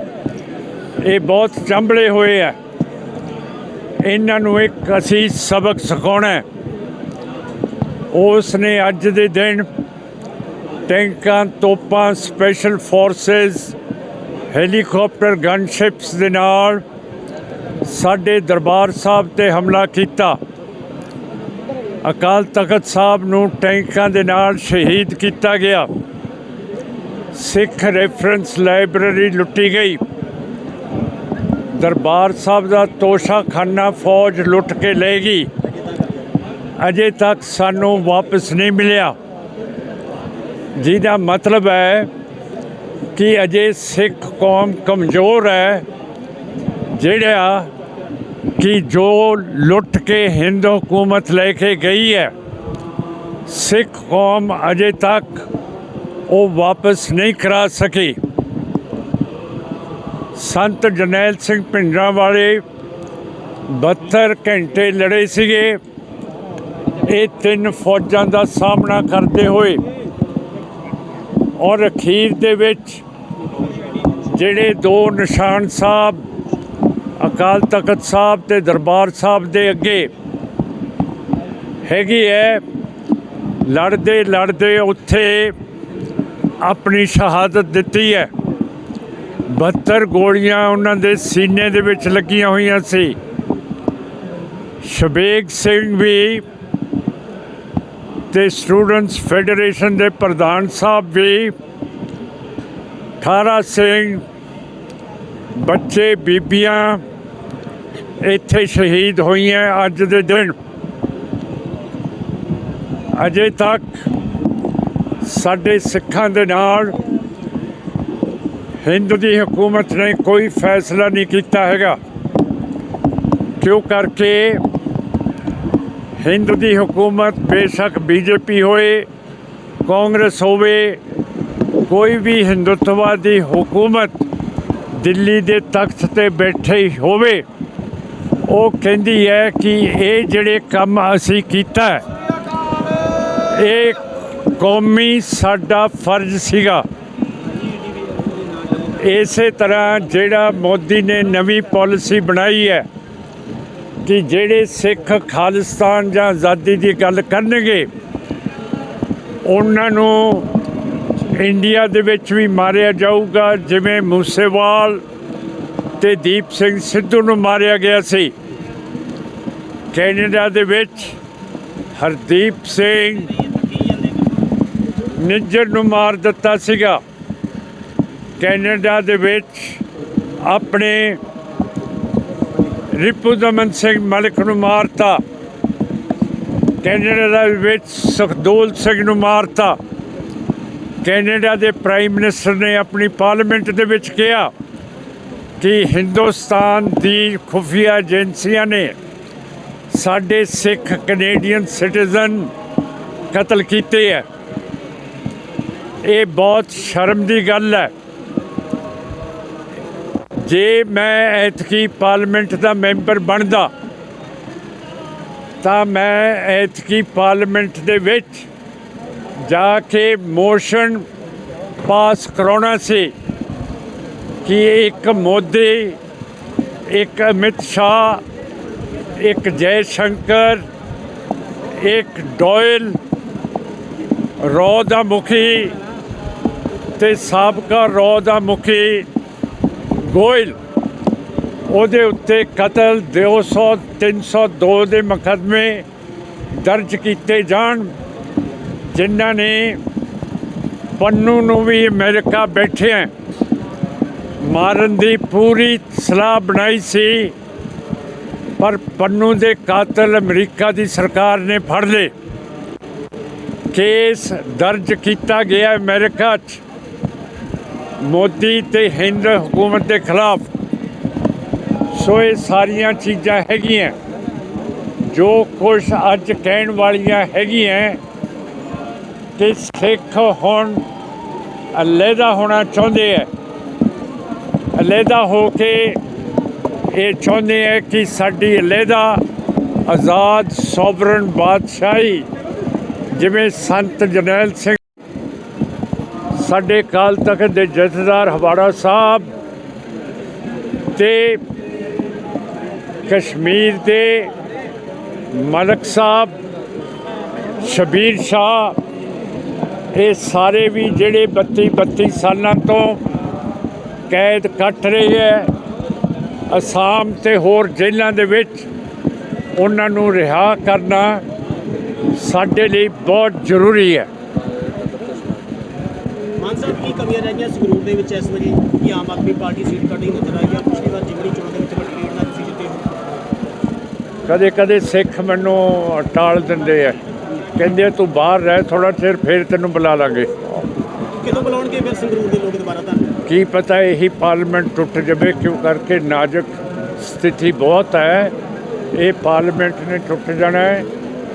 ਇਹ ਬਹੁਤ ਚੰਬਲੇ ਹੋਏ ਆ। ਇਹਨਾਂ ਨੂੰ ਇੱਕ ਅਸੀਂ ਸਬਕ ਸਿਖਾਉਣਾ ਉਸ ਨੇ ਅੱਜ ਦੇ ਦਿਨ ਟੈਂਕਾਂ, ਤੋਪਾਂ ਸਪੈਸ਼ਲ ਫੋਰਸਸ ਹੈਲੀਕਾਪਟਰ ਗਨਸ਼ਿਪਸ ਦੇ ਨਾਲ ਸਾਡੇ ਦਰਬਾਰ ਸਾਹਿਬ ਤੇ ਹਮਲਾ ਕੀਤਾ। ਅਕਾਲ ਤਖਤ ਸਾਹਿਬ ਨੂੰ ਟੈਂਕਾਂ ਦੇ ਨਾਲ ਸ਼ਹੀਦ ਕੀਤਾ ਗਿਆ। ਸਿੱਖ ਰੈਫਰੈਂਸ ਲਾਇਬ੍ਰੇਰੀ ਲੁੱਟੀ ਗਈ। ਦਰਬਾਰ ਸਾਹਿਬ ਦਾ ਤੋਸ਼ਾਖਾਨਾ ਫੌਜ ਲੁੱਟ ਕੇ ਲੈ ਗਈ। ਅਜੇ ਤੱਕ ਸਾਨੂੰ ਵਾਪਸ ਨਹੀਂ ਮਿਲਿਆ। ਜਿਹਦਾ ਮਤਲਬ ਹੈ ਕਿ ਅਜੇ ਸਿੱਖ ਕੌਮ ਕਮਜ਼ੋਰ ਹੈ, ਜਿਹੜਾ ਕਿ ਜੋ ਲੁੱਟ ਕੇ ਹਿੰਦ ਹਕੂਮਤ ਲੈ ਕੇ ਗਈ ਹੈ। ਸਿੱਖ ਕੌਮ ਅਜੇ ਤੱਕ ਉਹ ਵਾਪਸ ਨਹੀਂ ਕਰਾ ਸਕੇ। ਸੰਤ ਜਰਨੈਲ ਸਿੰਘ ਭਿੰਡਰਾਂ ਵਾਲੇ 72 ਘੰਟੇ ਲੜੇ ਸੀਗੇ। ਇਹ ਤਿੰਨ ਫੌਜਾਂ ਦਾ ਸਾਹਮਣਾ ਕਰਦੇ ਹੋਏ ਔਰ ਅਖੀਰ ਦੇ ਵਿੱਚ ਜਿਹੜੇ ਦੋ ਨਿਸ਼ਾਨ ਸਾਹਿਬ, ਅਕਾਲ ਤਖਤ ਸਾਹਿਬ ਤੇ ਦਰਬਾਰ ਸਾਹਿਬ ਦੇ ਅੱਗੇ ਹੈਗੀ ਹੈ ਲੜਦੇ ਲੜਦੇ ਉੱਥੇ ਆਪਣੀ ਸ਼ਹਾਦਤ ਦਿੱਤੀ ਹੈ। 72 ਗੋਲੀਆਂ ਉਹਨਾਂ ਦੇ ਸੀਨੇ ਦੇ ਵਿੱਚ ਲੱਗੀਆਂ ਹੋਈਆਂ ਸੀ। ਸ਼ਬੇਗ ਸਿੰਘ ਵੀ ਤੇ ਸਟੂਡੈਂਟਸ ਫੈਡਰੇਸ਼ਨ ਦੇ ਪ੍ਰਧਾਨ ਸਾਹਿਬ ਵੀ 18 ਸਿੰਘ, ਬੱਚੇ, ਬੀਬੀਆਂ ਇੱਥੇ ਸ਼ਹੀਦ ਹੋਈਆਂ ਅੱਜ ਦੇ ਦਿਨ। ਅਜੇ ਤੱਕ ਸਾਡੇ ਸਿੱਖਾਂ ਦੇ ਨਾਲ ਹਿੰਦ ਦੀ ਹਕੂਮਤ ਨੇ ਕੋਈ ਫੈਸਲਾ ਨਹੀਂ ਕੀਤਾ ਹੈਗਾ। ਕਿਉਂ ਕਰਕੇ ਹਿੰਦ ਦੀ ਹਕੂਮਤ ਬੇਸ਼ੱਕ ਬੀਜੇਪੀ ਹੋਏ, ਕਾਂਗਰਸ ਹੋਵੇ, ਕੋਈ ਵੀ ਹਿੰਦੁੱਤਵਾਦੀ ਹਕੂਮਤ ਦਿੱਲੀ ਦੇ ਤਖਤ ਤੇ ਬੈਠੇ ਹੋਵੇ, ਉਹ ਕਹਿੰਦੀ ਹੈ ਕਿ ਇਹ ਜਿਹੜੇ ਕੰਮ ਅਸੀਂ ਕੀਤਾ, ਇਹ ਕੌਮੀ ਸਾਡਾ ਫਰਜ਼ ਸੀਗਾ। ਇਸੇ ਤਰ੍ਹਾਂ ਜਿਹੜਾ ਮੋਦੀ ਨੇ ਨਵੀਂ ਪਾਲਿਸੀ ਬਣਾਈ ਹੈ ਕਿ ਜਿਹੜੇ ਸਿੱਖ ਖਾਲਿਸਤਾਨ ਜਾਂ ਆਜ਼ਾਦੀ ਦੀ ਗੱਲ ਕਰਨਗੇ, ਉਹਨਾਂ ਨੂੰ ਇੰਡੀਆ ਦੇ ਵਿੱਚ ਵੀ ਮਾਰਿਆ ਜਾਊਗਾ, ਜਿਵੇਂ ਮੂਸੇਵਾਲ ਤੇ ਦੀਪ ਸਿੰਘ ਸਿੱਧੂ ਨੂੰ ਮਾਰਿਆ ਗਿਆ ਸੀ। ਕੈਨੇਡਾ ਦੇ ਵਿੱਚ ਹਰਦੀਪ ਸਿੰਘ ਨਿੱਜਰ ਨੂੰ ਮਾਰ ਦਿੱਤਾ ਸੀਗਾ। ਕੈਨੇਡਾ ਦੇ ਵਿੱਚ ਆਪਣੇ ਰਿਪੂ ਦਮਨ ਸਿੰਘ ਮਲਿਕ ਨੂੰ ਮਾਰਤਾ। ਕੈਨੇਡਾ ਦੇ ਵਿੱਚ ਸੁਖਦੋਲ ਸਿੰਘ ਨੂੰ ਮਾਰਤਾ। ਕੈਨੇਡਾ ਦੇ ਪ੍ਰਾਈਮ ਮਿਨਿਸਟਰ ਨੇ ਆਪਣੀ ਪਾਰਲੀਮੈਂਟ ਦੇ ਵਿੱਚ ਕਿਹਾ ਕਿ ਹਿੰਦੁਸਤਾਨ ਦੀ ਖੁਫੀਆ ਏਜੰਸੀਆਂ ਨੇ ਸਾਡੇ ਸਿੱਖ ਕੈਨੇਡੀਅਨ ਸਿਟੀਜ਼ਨ ਕਤਲ ਕੀਤੇ ਹੈ। ਇਹ ਬਹੁਤ ਸ਼ਰਮ ਦੀ ਗੱਲ ਹੈ। ਜੇ ਮੈਂ ਐਤਕੀ ਪਾਰਲੀਮੈਂਟ ਦਾ ਮੈਂਬਰ ਬਣਦਾ, ਤਾਂ ਮੈਂ ਐਤਕੀ ਪਾਰਲੀਮੈਂਟ ਦੇ ਵਿੱਚ ਜਾ ਕੇ ਮੋਸ਼ਨ ਪਾਸ ਕਰਾਉਣਾ ਸੀ ਕਿ ਇੱਕ ਮੋਦੀ, ਇੱਕ ਅਮਿਤ ਸ਼ਾਹ, ਇੱਕ ਜੈ ਸ਼ੰਕਰ ਇੱਕ ਡੋਇਲ, ਰੋ ਦਾ ਮੁਖੀ ਤੇ ਸਾਬਕਾ ਰੌ ਦਾ ਮੁਖੀ ਗੋਇਲ, ਉਹਦੇ ਉੱਤੇ ਕਤਲ 200 302 ਦੇ ਮੁਕੱਦਮੇ ਦਰਜ ਕੀਤੇ ਜਾਣ, ਜਿਨ੍ਹਾਂ ਨੇ ਪੰਨੂ ਨੂੰ ਵੀ ਅਮਰੀਕਾ ਬੈਠਿਆਂ ਮਾਰਨ ਦੀ ਪੂਰੀ ਸਲਾਹ ਬਣਾਈ ਸੀ, ਪਰ ਪੰਨੂ ਦੇ ਕਾਤਲ ਅਮਰੀਕਾ ਦੀ ਸਰਕਾਰ ਨੇ ਫੜ ਲਏ। ਕੇਸ ਦਰਜ ਕੀਤਾ ਗਿਆ ਅਮਰੀਕਾ 'ਚ। ਮੋਦੀ ਤੇ ਹਿੰਦ ਹਕੂਮਤ ਦੇ ਖਿਲਾਫ ਸੋ ਇਹ ਸਾਰੀਆਂ ਚੀਜ਼ਾਂ ਹੈਗੀਆਂ। ਜੋ ਕੁਝ ਅੱਜ ਕਹਿਣ ਵਾਲੀਆਂ ਹੈਗੀਆਂ ਕਿ ਸਿੱਖ ਹੁਣ ਅਲੱਗਾ ਹੋਣਾ ਚਾਹੁੰਦੇ ਹੈ ਅਲੱਗਾ ਹੋ ਕੇ ਇਹ ਚਾਹੁੰਦੇ ਹੈ ਕਿ ਸਾਡੀ ਅਲੱਗਾ ਆਜ਼ਾਦ ਸੋਵਰਨ ਬਾਦਸ਼ਾਹੀ ਜਿਵੇਂ ਸੰਤ ਜਰਨੈਲ ਸਿੰਘ ਸਾਡੇ ਕਾਲ ਤਖਤ ਦੇ ਜਥੇਦਾਰ ਹਵਾੜਾ ਸਾਹਿਬ ਤੇ ਕਸ਼ਮੀਰ ਦੇ ਮਲਕ ਸਾਹਿਬ, ਸ਼ਬੀਰ ਸ਼ਾਹ, ਇਹ ਸਾਰੇ ਵੀ ਜਿਹੜੇ 32 32 ਸਾਲਾਂ ਤੋਂ ਕੈਦ ਕੱਟ ਰਹੇ ਹੈ, ਅਸਾਮ ਤੇ ਹੋਰ ਜੇਲ੍ਹਾਂ ਦੇ ਵਿੱਚ ਉਹਨਾਂ ਨੂੰ ਰਿਹਾ ਕਰਨਾ ਸਾਡੇ ਲਈ ਬਹੁਤ ਜ਼ਰੂਰੀ ਹੈ। ਕੀ ਕਮੀਆਂ ਰਹਿ ਗਈਆਂ ਸੰਗਰੂਰ ਦੇ ਵਿੱਚ ਇਸ ਵਾਰੀ ਕਿ Aam Aadmi Party seat cutting ਨਜ਼ਰ ਆਈ ਹੈ ਪਿਛਲੀ ਵਾਰ ਜਿਮਨੀ ਚੋਣ ਦੇ ਵਿੱਚ ਵੱਡੀ ਲੀਡ ਨਾਲ ਤੁਸੀਂ ਜਿੱਤੇ ਹੋ। ਕਦੇ ਕਦੇ ਸਿੱਖ ਮੈਨੂੰ ਟਾਲ ਦਿੰਦੇ ਆ। ਕਹਿੰਦੇ ਆ, ਤੂੰ ਬਾਹਰ ਰਹਿ ਥੋੜਾ ਚਿਰ ਫਿਰ ਤੈਨੂੰ ਬੁਲਾ ਲਾਂਗੇ। ਕਿਦੋਂ ਬੁਲਾਉਣਗੇ ਫਿਰ ਸੰਗਰੂਰ ਦੇ ਲੋਕ ਦੁਬਾਰਾ ਤੁਹਾਨੂੰ ਕੀ ਪਤਾ ਇਹੀ ਪਾਰਲੀਮੈਂਟ ਟੁੱਟ ਜਾਵੇ ਕਿਉਂ ਕਰਕੇ ਨਾਜ਼ੁਕ ਸਥਿਤੀ ਬਹੁਤ ਹੈ। ਇਹ ਪਾਰਲੀਮੈਂਟ ਨੇ ਟੁੱਟ ਜਾਣਾ ਹੈ।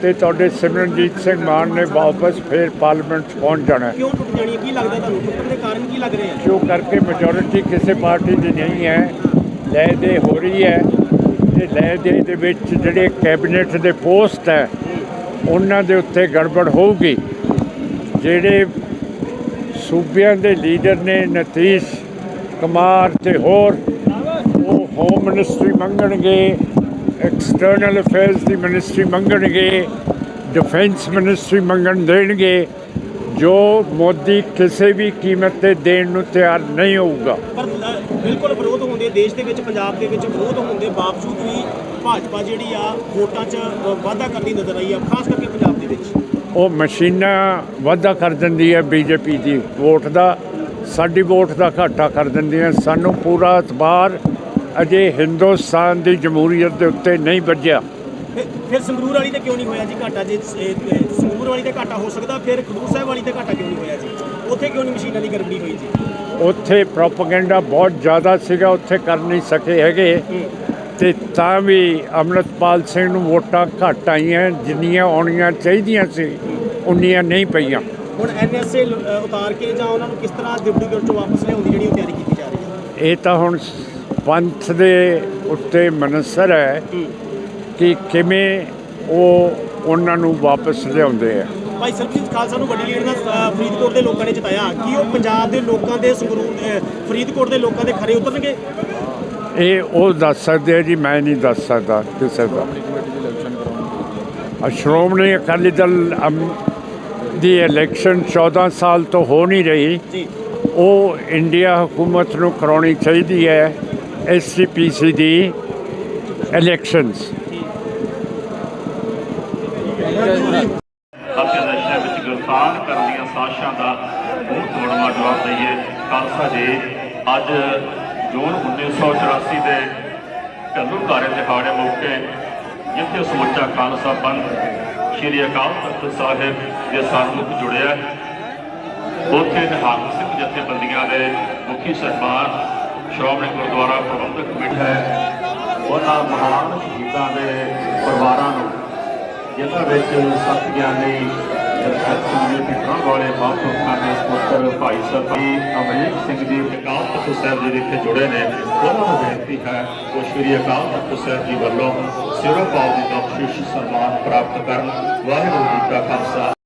ਤੇ ਤੁਹਾਡੇ ਸਿਮਰਨਜੀਤ ਸਿੰਘ ਮਾਨ ਨੇ ਵਾਪਸ ਫਿਰ ਪਾਰਲੀਮੈਂਟ 'ਚ ਪਹੁੰਚ ਜਾਣਾ ਕਿਉਂ ਟੁੱਟ ਜਾਣੀ ਕੀ ਲੱਗਦਾ ਤੁਹਾਨੂੰ? ਟੁੱਟਣ ਦੇ ਕਾਰਨ ਕੀ ਲੱਗ ਰਹੇ ਆ ਕਿਉਂ ਕਰਕੇ ਮੈਜੋਰਿਟੀ ਕਿਸੇ ਪਾਰਟੀ ਦੀ ਨਹੀਂ ਹੈ ਲੈ ਦੇ ਹੋ ਰਹੀ ਹੈ। ਤੇ ਲੈ ਦੇ ਦੇ ਵਿੱਚ ਜਿਹੜੇ ਕੈਬਨਿਟ ਦੇ ਪੋਸਟ ਹੈ ਉਹਨਾਂ ਦੇ ਉੱਤੇ ਗੜਬੜ ਹੋਊਗੀ। ਜਿਹੜੇ ਸੂਬਿਆਂ ਦੇ ਲੀਡਰ ਨੇ ਨਤੀਸ਼ ਕੁਮਾਰ ਤੇ ਹੋਰ ਉਹ ਹੋਮ ਮਿਨਿਸਟਰੀ ਮੰਗਣਗੇ। ਐਕਸਟਰਨਲ ਅਫੇਅਰਸ ਦੀ ਮਿਨਿਸਟਰੀ ਮੰਗਣਗੇ ਡਿਫੈਂਸ ਮਿਨਿਸਟਰੀ ਮੰਗਣ ਦੇਣਗੇ ਜੋ ਮੋਦੀ ਕਿਸੇ ਵੀ ਕੀਮਤ ਤੇ ਦੇਣ ਨੂੰ ਤਿਆਰ ਨਹੀਂ ਹੋਊਗਾ। ਪਰ ਬਿਲਕੁਲ ਵਿਰੋਧ ਹੁੰਦੇ ਦੇਸ਼ ਦੇ ਵਿੱਚ ਪੰਜਾਬ ਦੇ ਵਿੱਚ ਵਿਰੋਧ ਹੋਣ ਦੇ ਬਾਵਜੂਦ ਵੀ ਭਾਜਪਾ ਜਿਹੜੀ ਆ ਵੋਟਾਂ 'ਚ ਵਾਧਾ ਕਰਦੀ ਨਜ਼ਰ ਆਈ ਆ ਖਾਸ ਕਰਕੇ ਪੰਜਾਬ ਦੇ ਵਿੱਚ। ਉਹ ਮਸ਼ੀਨਾਂ ਵਾਧਾ ਕਰ ਦਿੰਦੀ ਹੈ ਬੀਜੇਪੀ ਦੀ ਵੋਟ ਦਾ ਸਾਡੀ ਵੋਟ ਦਾ ਘਾਟਾ ਕਰ ਦਿੰਦੀਆਂ ਸਾਨੂੰ ਪੂਰਾ ਇਤਬਾਰ ਅਜੇ ਹਿੰਦੁਸਤਾਨ ਦੀ ਜਮਹੂਰੀਅਤ ਦੇ ਉੱਤੇ ਨਹੀਂ ਵੱਜਿਆ। ਫਿਰ- ਸੰਗਰੂਰ ਵਾਲੀ ਤੇ ਕਿਉਂ ਨਹੀਂ ਹੋਇਆ ਜੀ ਘਾਟਾ? ਜੇ ਸੰਗਰੂਰ ਵਾਲੀ ਤੇ ਘਾਟਾ ਹੋ ਸਕਦਾ ਫਿਰ ਖਡੂਰ ਸਾਹਿਬ ਵਾਲੀ ਤੇ ਘਾਟਾ ਕਿਉਂ ਨਹੀਂ ਹੋਇਆ ਜੀ? ਉੱਥੇ ਕਿਉਂ ਨਹੀਂ ਮਸ਼ੀਨਾਂ ਦੀ ਗੜਬੜੀ ਹੋਈ ਜੀ? ਉੱਥੇ ਪ੍ਰੋਪਗੈਂਡਾ ਬਹੁਤ ਜ਼ਿਆਦਾ ਸੀਗਾ ਉੱਥੇ ਕਰ ਨਹੀਂ ਸਕੇ ਹੈਗੇ। ਤੇ ਤਾਂ ਵੀ ਅੰਮ੍ਰਿਤਪਾਲ ਸਿੰਘ ਨੂੰ ਵੋਟਾਂ ਘੱਟ ਆਈਆਂ ਜਿੰਨੀਆਂ ਆਉਣੀਆਂ ਚਾਹੀਦੀਆਂ ਸੀ ਉਨੀਆਂ ਨਹੀਂ ਪਈਆਂ। ਹੁਣ ਐਨਐਸਏ ਉਤਾਰ ਕੇ ਜਾਂ ਉਹਨਾਂ ਨੂੰ ਕਿਸ ਤਰ੍ਹਾਂ ਡਿਬੜੀਗੜ੍ਹ ਤੋਂ ਵਾਪਸ ਲਿਆਉਣ ਦੀ ਜਿਹੜੀ ਤਿਆਰੀ ਕੀਤੀ ਜਾ ਰਹੀ ਹੈ? ਇਹ ਤਾਂ ਹੁਣ ਪੰਥ ਦੇ ਉੱਤੇ ਮਨਸਰ ਹੈ ਕਿ ਕਿਵੇਂ ਉਹ ਉਹਨਾਂ ਨੂੰ ਵਾਪਸ ਲਿਆਉਂਦੇ ਆ। ਭਾਈ ਸਰਬਜੀਤ ਖਾਲਸਾ ਨੂੰ ਵੱਡੀ ਲੀਡ ਅ, ਫਰੀਦਕੋਟ ਦੇ ਲੋਕਾਂ ਨੇ ਜਿਤਾਇਆ। ਕੀ ਉਹ ਪੰਜਾਬ ਦੇ ਲੋਕਾਂ ਦੇ ਸੰਗਰੂਰ ਫਰੀਦਕੋਟ ਦੇ ਲੋਕਾਂ ਦੇ ਖਰੇ ਉਤਰਨਗੇ? ਇਹ ਉਹ ਦੱਸ ਸਕਦੇ ਆ ਜੀ ਮੈਂ ਨਹੀਂ ਦੱਸ ਸਕਦਾ ਕਿਸੇ ਦਾ। ਸ਼੍ਰੋਮਣੀ ਅਕਾਲੀ ਦਲ ਦੀ ਇਲੈਕਸ਼ਨ 14 ਸਾਲ ਤੋਂ ਹੋ ਨਹੀਂ ਰਹੀ। ਉਹ ਇੰਡੀਆ ਹਕੂਮਤ ਨੂੰ ਕਰਾਉਣੀ ਚਾਹੀਦੀ ਹੈ। ਐਸਸੀਪੀਸੀ ਦੀ ਇਲੈਕਸ਼ਨਸ ਹਲਕੇ ਨਸ਼ਿਆਂ ਵਿੱਚ ਗ੍ਰਿਫਤਾਰ ਕਰਨ ਦੀਆਂ ਸਾਜ਼ਿਸ਼ਾਂ ਦਾ ਮੂੰਹ ਤੋੜਵਾ ਜਵਾਬ ਦਈਏ ਖਾਲਸਾ ਜੀ ਅੱਜ ਜੂਨ 1984 ਦੇ ਘੱਲੂਘਾਰੇ ਦਿਹਾੜੇ ਮੌਕੇ ਜਿੱਥੇ ਸਮੁੱਚਾ ਖਾਲਸਾ ਪੰਥ ਸ਼੍ਰੀ ਅਕਾਲ ਤਖਤ ਸਾਹਿਬ ਦੇ ਸਨਮੁਖ ਜੁੜਿਆ ਉੱਥੇ ਨਿਹੰਗ ਸਿੰਘ ਜਥੇਬੰਦੀਆਂ ਦੇ ਮੁਖੀ ਸਰਕਾਰ ਸ਼੍ਰੋਮਣੀ ਗੁਰਦੁਆਰਾ ਪ੍ਰਬੰਧਕ ਕਮੇਟੀ ਹੈ। ਉਹਨਾਂ ਮਹਾਨ ਸ਼ਹੀਦਾਂ ਦੇ ਪਰਿਵਾਰਾਂ ਨੂੰ, ਜਿਨ੍ਹਾਂ ਵਿੱਚ ਸਤ ਗਿਆਨੀ ਜਗਤ ਸਿੰਘ ਜੀ ਪਿੰਡਾਂ ਵਾਲੇ ਮਹਾਂਪੁਰਖਾਂ ਦੇ ਪੁੱਤਰ ਭਾਈ ਸਾਹਿਬ ਜੀ ਅਮਰੀਕ ਸਿੰਘ ਜੀ, ਅਕਾਲ ਤਖਤ ਸਾਹਿਬ ਜੀ ਦੇ ਇੱਥੇ ਜੁੜੇ ਨੇ। ਉਹਨਾਂ ਨੂੰ ਬੇਨਤੀ ਹੈ, ਉਹ ਸ਼੍ਰੀ ਅਕਾਲ ਤਖਤ ਸਾਹਿਬ ਜੀ ਵੱਲੋਂ ਸਿਰੋਪਾਲ ਦੀ ਬਖਸ਼ਿਸ਼, ਸਨਮਾਨ ਪ੍ਰਾਪਤ ਕਰਨ। ਵਾਹਿਗੁਰੂ ਜੀ ਕਾ ਖਾਲਸਾ।